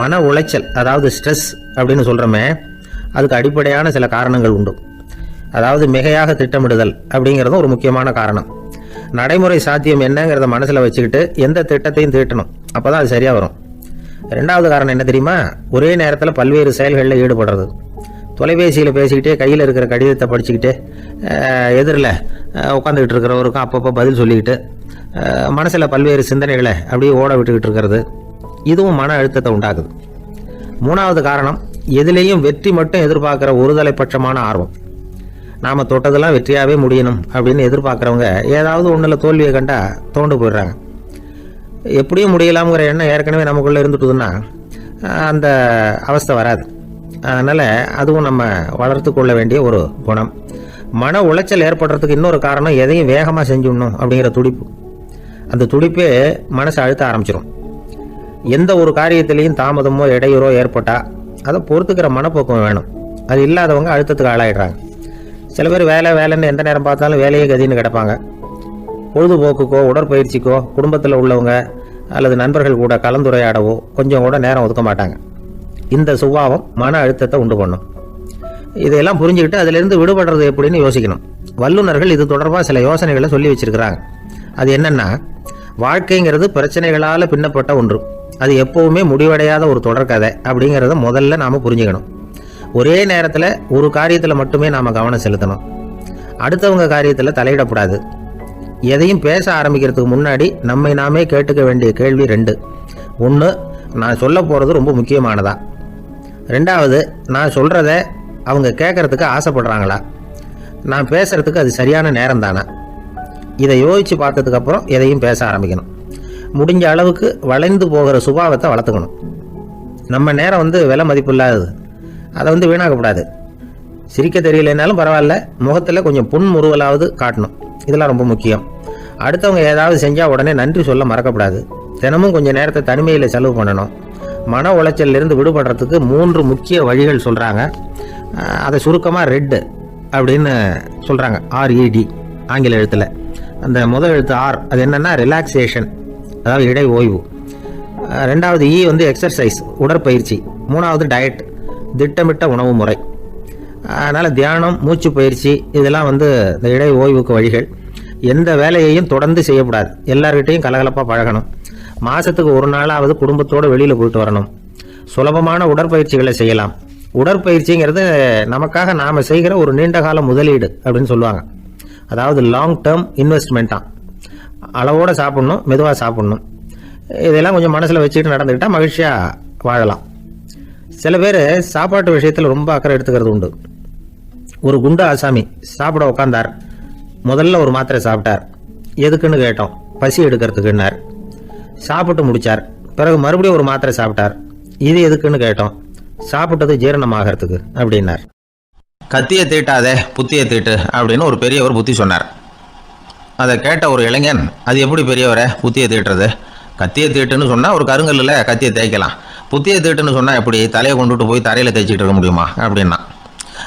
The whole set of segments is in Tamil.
மன உளைச்சல் அதாவது ஸ்ட்ரெஸ் அப்படின்னு சொல்கிறோமே அதுக்கு அடிப்படையான சில காரணங்கள் உண்டு. அதாவது மிகையாக திட்டமிடுதல் அப்படிங்கிறதும் ஒரு முக்கியமான காரணம். நடைமுறை சாத்தியம் என்னங்கிறத மனசில் வச்சுக்கிட்டு எந்த திட்டத்தையும் தீட்டணும். அப்போ தான் அது சரியாக வரும். ரெண்டாவது காரணம் என்ன தெரியுமா? ஒரே நேரத்தில் பல்வேறு செயல்களில் ஈடுபடுறது. தொலைபேசியில் பேசிக்கிட்டே கையில் இருக்கிற கடிதத்தை படிச்சுக்கிட்டே எதிரில் உட்காந்துக்கிட்டு இருக்கிறவருக்கும் அப்பப்போ பதில் சொல்லிக்கிட்டு மனசில் பல்வேறு சிந்தனைகளை அப்படியே ஓட விட்டுக்கிட்டு இருக்கிறது. இதுவும் மன அழுத்தத்தை உண்டாக்குது. மூணாவது காரணம் எதிலேயும் வெற்றி மட்டும் எதிர்பார்க்குற ஒருதலைப்பட்சமான ஆர்வம். நாம் தொட்டதெல்லாம் வெற்றியாகவே முடியணும் அப்படின்னு எதிர்பார்க்குறவங்க ஏதாவது ஒன்றில் தோல்வியை கண்டால் தோண்டு போயிடுறாங்க. எப்படியும் முடியலாம்ங்கிற எண்ணம் ஏற்கனவே நமக்குள்ளே இருந்துட்டுதுன்னா அந்த அவஸ்தை வராது. அதனால் அதுவும் நம்ம வளர்த்து கொள்ள வேண்டிய ஒரு குணம். மன உளைச்சல் ஏற்படுறதுக்கு இன்னொரு காரணம் எதையும் வேகமாக செஞ்சுடணும் அப்படிங்கிற துடிப்பு. அந்த துடிப்பே மனசை அழுத்த ஆரம்பிச்சிடும் எந்த ஒரு காரியத்திலையும் தாமதமோ இடையூறோ ஏற்பட்டால் அதை பொறுத்துக்கிற மனப்போக்கம் வேணும். அது இல்லாதவங்க அழுத்தத்துக்கு ஆளாயிடுறாங்க. சில பேர் வேலை வேலைன்னு எந்த நேரம் பார்த்தாலும் வேலையே கதின்னு கிடப்பாங்க. பொழுதுபோக்குக்கோ உடற்பயிற்சிக்கோ குடும்பத்தில் உள்ளவங்க அல்லது நண்பர்கள் கூட கலந்துரையாடவோ கொஞ்சம் கூட நேரம் ஒதுக்க மாட்டாங்க. இந்த சுபாவம் மன அழுத்தத்தை உண்டு பண்ணும். இதையெல்லாம் புரிஞ்சுக்கிட்டு அதிலிருந்து விடுபடுறது எப்படின்னு யோசிக்கணும். வல்லுநர்கள் இது தொடர்பாக சில யோசனைகளை சொல்லி வச்சிருக்கிறாங்க. அது என்னென்னா வாழ்க்கைங்கிறது பிரச்சனைகளால் பின்னப்பட்ட ஒன்று. அது எப்போவுமே முடிவடையாத ஒரு தொடர்கதை அப்படிங்கிறத முதல்ல நாம் புரிஞ்சுக்கணும். ஒரே நேரத்தில் ஒரு காரியத்தில் மட்டுமே நாம் கவனம் செலுத்தணும். அடுத்தவங்க காரியத்தில் தலையிடக்கூடாது. எதையும் பேச ஆரம்பிக்கிறதுக்கு முன்னாடி நம்மை நாமே கேட்டுக்க வேண்டிய கேள்வி ரெண்டு. ஒன்று நான் சொல்ல போகிறது ரொம்ப முக்கியமானதா? ரெண்டாவது நான் சொல்கிறத அவங்க கேட்குறதுக்கு ஆசைப்படுறாங்களா? நான் பேசுகிறதுக்கு அது சரியான நேரம் தானா இதை யோசித்து பார்த்ததுக்கப்புறம் எதையும் பேச ஆரம்பிக்கணும். முடிஞ்ச அளவுக்கு வளைந்து போகிற சுபாவத்தை வளர்த்துக்கணும். நம்ம நேரம் வந்து விலை மதிப்பு இல்லாதது. அதை வந்து வீணாக்கக்கூடாது. சிரிக்க தெரியலைனாலும் பரவாயில்ல. முகத்தில் கொஞ்சம் புன்முறுவலாவது காட்டணும். இதெல்லாம் ரொம்ப முக்கியம். அடுத்தவங்க ஏதாவது செஞ்சால் உடனே நன்றி சொல்ல மறக்கக்கூடாது தினமும் கொஞ்சம் நேரத்தை தனிமையில் செலவு பண்ணணும். மன உளைச்சலிருந்து விடுபடுறதுக்கு மூன்று முக்கிய வழிகள் சொல்கிறாங்க அதை சுருக்கமாக ரெட்டு அப்படின்னு சொல்கிறாங்க ஆர்இடி ஆங்கில எழுத்தில். அந்த முதல் எழுத்து ஆர் அது என்னென்னா ரிலாக்ஸேஷன் அதாவது இடை ஓய்வு ரெண்டாவது இ வந்து எக்ஸர்சைஸ் உடற்பயிற்சி. மூணாவது டயட் திட்டமிட்ட உணவு முறை. அதனால் தியானம் மூச்சு பயிற்சி இதெல்லாம் வந்து இந்த இடை ஓய்வுக்கு வழிகள். எந்த வேலையையும் தொடர்ந்து செய்யக்கூடாது. எல்லார்கிட்டையும் கலகலப்பாக பழகணும். மாதத்துக்கு ஒரு நாளாவது குடும்பத்தோடு வெளியில் போயிட்டு வரணும். சுலபமான உடற்பயிற்சிகளை செய்யலாம். உடற்பயிற்சிங்கிறது நமக்காக நாம் செய்கிற ஒரு நீண்டகால முதலீடு அப்படின்னு சொல்லுவாங்க. அதாவது லாங் டேர்ம் இன்வெஸ்ட்மெண்ட்டாக அளவோடு சாப்பிட்ணும் மெதுவாக சாப்பிட்ணும். இதெல்லாம் கொஞ்சம் மனசில் வச்சுக்கிட்டு நடந்துக்கிட்டால் மகிழ்ச்சியாக வாழலாம். சில பேர் சாப்பாட்டு விஷயத்தில் ரொம்ப அக்கறை எடுத்துக்கிறது உண்டு. ஒரு குண்டு ஆசாமி சாப்பிட உட்காந்தார் முதல்ல ஒரு மாத்திரை சாப்பிட்டார். எதுக்குன்னு கேட்டோம். பசி எடுக்கிறதுக்குன்னார். சாப்பிட்டு முடிச்சார். பிறகு மறுபடியும் ஒரு மாத்திரை சாப்பிட்டார். இது எதுக்குன்னு கேட்டோம். சாப்பிட்டது ஜீரணமாகறதுக்கு அப்படின்னார். கத்தியை தீட்டாதே புத்தியை தீட்டு அப்படின்னு ஒரு பெரியவர் புத்தி சொன்னார். அதை கேட்ட ஒரு இளைஞன் அது எப்படி பெரியவரே புத்தியை தீட்டுறது? கத்தியை தீட்டுன்னு சொன்னால் ஒரு கருங்கல்லில் கத்தியை தேய்க்கலாம். புத்தியை தீட்டுன்னு சொன்னால் எப்படி? தலையை கொண்டுட்டு போய் தரையில் தேய்ச்சிட்டு இருக்க முடியுமா? அப்படின்னா.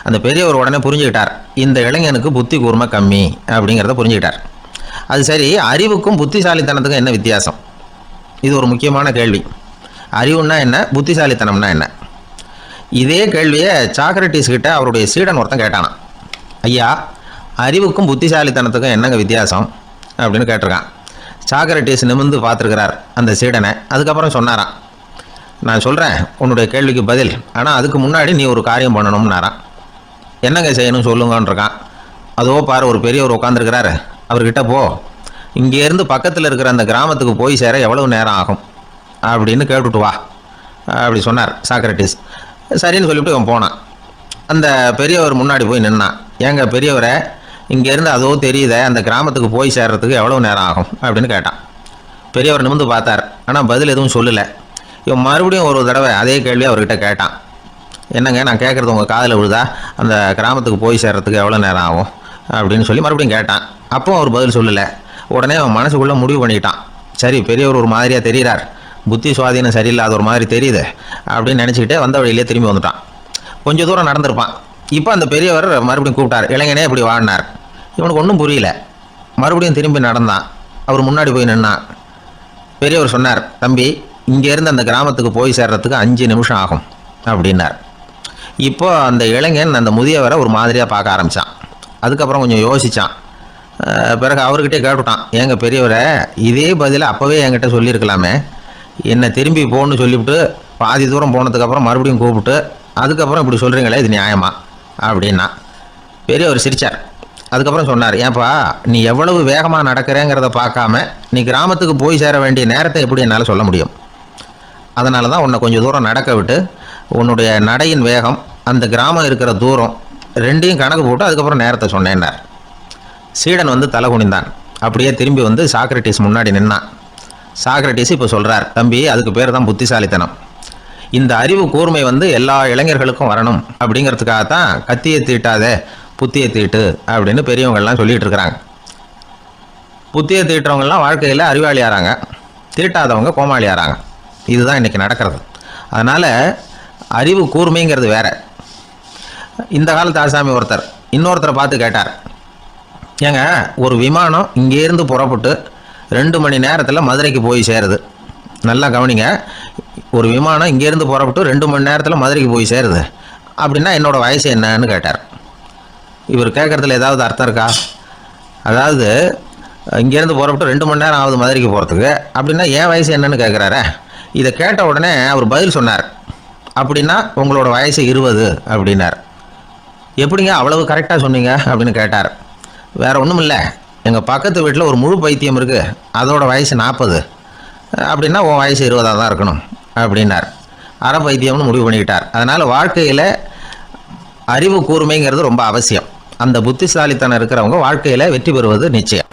அந்த பெரியவர் உடனே புரிஞ்சுக்கிட்டார். இந்த இளைஞனுக்கு புத்தி கூர்மை கம்மி அப்படிங்கிறத புரிஞ்சுக்கிட்டார். அது சரி அறிவுக்கும் புத்திசாலித்தனத்துக்கும் என்ன வித்தியாசம்? இது ஒரு முக்கியமான கேள்வி. அறிவுன்னா என்ன? புத்திசாலித்தனம்னா என்ன? இதே கேள்வியை சாக்ரட்டிஸ் கிட்ட அவருடைய சீடன் ஒருத்தன் கேட்டானான் ஐயா அறிவுக்கும் புத்திசாலித்தனத்துக்கும் என்னங்க வித்தியாசம்? அப்படின்னு கேட்டிருக்கான். சாக்ரட்டிஸ் நிமிர்ந்து பார்த்துருக்கிறார் அந்த சீடனை. அதுக்கப்புறம் சொன்னாராம் நான் சொல்கிறேன் உன்னுடைய கேள்விக்கு பதில். ஆனால் அதுக்கு முன்னாடி நீ ஒரு காரியம் பண்ணணும்னாரான் என்னங்க செய்யணும் சொல்லுங்கன்றிருக்கான். அதோ பாரு ஒரு பெரியவர் உட்காந்துருக்கிறாரு அவர்கிட்ட போ. இங்கேருந்து பக்கத்தில் இருக்கிற அந்த கிராமத்துக்கு போய் சேர எவ்வளவு நேரம் ஆகும்? அப்படின்னு கேட்டுட்டு வா அப்படி சொன்னார் சாக்ரட்டிஸ் சரின்னு சொல்லிவிட்டு அவன் போனான். அந்த பெரியவர் முன்னாடி போய் நின்னான். ஏங்க பெரியவரை இங்கேருந்து அதோ தெரியுதே அந்த கிராமத்துக்கு போய் சேர்றதுக்கு எவ்வளோ நேரம் ஆகும் அப்படின்னு கேட்டான். பெரியவர் நிமிந்து பார்த்தார். ஆனால் பதில் எதுவும் சொல்லலை. இவன் மறுபடியும் ஒரு தடவை அதே கேள்வி அவர்கிட்ட கேட்டான். என்னங்க நான் கேட்குறது உங்கள் காதில் விழுதா? அந்த கிராமத்துக்கு போய் சேர்றதுக்கு எவ்வளோ நேரம் ஆகும்? அப்படின்னு சொல்லி மறுபடியும் கேட்டான். அப்போ அவர் பதில் சொல்லலை. உடனே அவன் மனசுக்குள்ளே முடிவு பண்ணிக்கிட்டான் சரி பெரியவர் ஒரு மாதிரியாக தெரிகிறார் புத்தி சுவாதீனம் சரியில்லாத ஒரு மாதிரி தெரியுது அப்படின்னு நினச்சிக்கிட்டே வந்த வழியிலே திரும்பி வந்துட்டான். கொஞ்சம் தூரம் நடந்திருப்பான். இப்போ அந்த பெரியவர் மறுபடியும் கூப்பிட்டார் இளைஞனே இப்படி வாடினார் இவனுக்கு ஒன்றும் புரியல. மறுபடியும் திரும்பி நடந்தான். அவர் முன்னாடி போய் நின்னான். பெரியவர் சொன்னார் தம்பி இங்கேருந்து அந்த கிராமத்துக்கு போய் சேர்றதுக்கு அஞ்சு நிமிஷம் ஆகும் அப்படின்னார். இப்போ அந்த இளைஞன் அந்த முதியவரை ஒரு மாதிரியாக பார்க்க ஆரம்பித்தான் அதுக்கப்புறம் கொஞ்சம் யோசித்தான் பிறகு அவர்கிட்டே கேட்டுட்டான் எங்கள் பெரியவரை இதே பதில் அப்போவே என்கிட்ட சொல்லியிருக்கலாமே. என்னை திரும்பி போகணுன்னு சொல்லிவிட்டு பாதி தூரம் போனதுக்கப்புறம் மறுபடியும் கூப்பிட்டு அதுக்கப்புறம் இப்படி சொல்கிறீங்களே இது நியாயமாக அப்படின்னா பெரியவர் சிரிச்சார். அதுக்கப்புறம் சொன்னார் ஏன்பா நீ எவ்வளவு வேகமாக நடக்கிறேங்கிறத பார்க்காம நீ கிராமத்துக்கு போய் சேர வேண்டிய நேரத்தை எப்படி என்னால் சொல்ல முடியும்? அதனால தான் உன்னை கொஞ்சம் தூரம் நடக்க விட்டு உன்னுடைய நடையின் வேகம் அந்த கிராமம் இருக்கிற தூரம் ரெண்டையும் கணக்கு போட்டு அதுக்கப்புறம் நேரத்தை சொன்னேன்னார். சீடன் வந்து தலை குனிந்தான். அப்படியே திரும்பி வந்து சாக்ரட்டிஸ் முன்னாடி நின்னான். சாக்ரட்டிஸ் இப்போ சொல்கிறார் தம்பி அதுக்கு பேர் தான் புத்திசாலித்தனம். இந்த அறிவு கூர்மை வந்து எல்லா இளைஞர்களுக்கும் வரணும் அப்படிங்கிறதுக்காக தான் கத்தியை தீட்டாதே புத்தியை தீட்டு அப்படின்னு பெரியவங்கள்லாம் சொல்லிட்டு இருக்கிறாங்க புத்தியை தீட்டுறவங்கெல்லாம் வாழ்க்கையில் அறிவாளி ஆறாங்க தீட்டாதவங்க கோமாளி ஆறாங்க இதுதான் இன்றைக்கி நடக்கிறது. அதனால் அறிவு கூர்மைங்கிறது வேற. இந்த காலத்து ஆசாமி ஒருத்தர் இன்னொருத்தரை பார்த்து கேட்டார். ஏங்க ஒரு விமானம் இங்கேருந்து புறப்பட்டு ரெண்டு மணி நேரத்தில் மதுரைக்கு போய் சேருது. நல்லா கவனிங்க ஒரு விமானம் இங்கேருந்து புறப்பட்டு ரெண்டு மணி நேரத்தில் மதுரைக்கு போய் சேருது. அப்படின்னா என்னோடய வயசு என்னன்னு கேட்டார். இவர் கேட்குறதுல ஏதாவது அர்த்தம் இருக்கா? அதாவது இங்கேருந்து புறப்பட்டு ரெண்டு மணி நேரம் ஆகுது மதுரைக்கு போகிறதுக்கு அப்படின்னா என் வயசு என்னன்னு கேட்குறாரே? இதை கேட்ட உடனே அவர் பதில் சொன்னார். அப்படின்னா உங்களோட வயசு இருபது அப்படின்னார். எப்படிங்க அவ்வளவு கரெக்டாக சொன்னீங்க? அப்படின்னு கேட்டார். வேறு ஒன்றும் இல்லை. எங்கள் பக்கத்து வீட்டில் ஒரு முழு பைத்தியம் இருக்குது அதோடய வயசு நாற்பது அப்படின்னா உன் வயசு இருபதாக தான் இருக்கணும். அப்படின்னார். அரை பைத்தியம்னு முடிவு பண்ணிக்கிட்டார். அதனால் வாழ்க்கையில் அறிவு கூர்மைங்கிறது ரொம்ப அவசியம். அந்த புத்திசாலித்தனம் இருக்கிறவங்க வாழ்க்கையில் வெற்றி பெறுவது நிச்சயம்.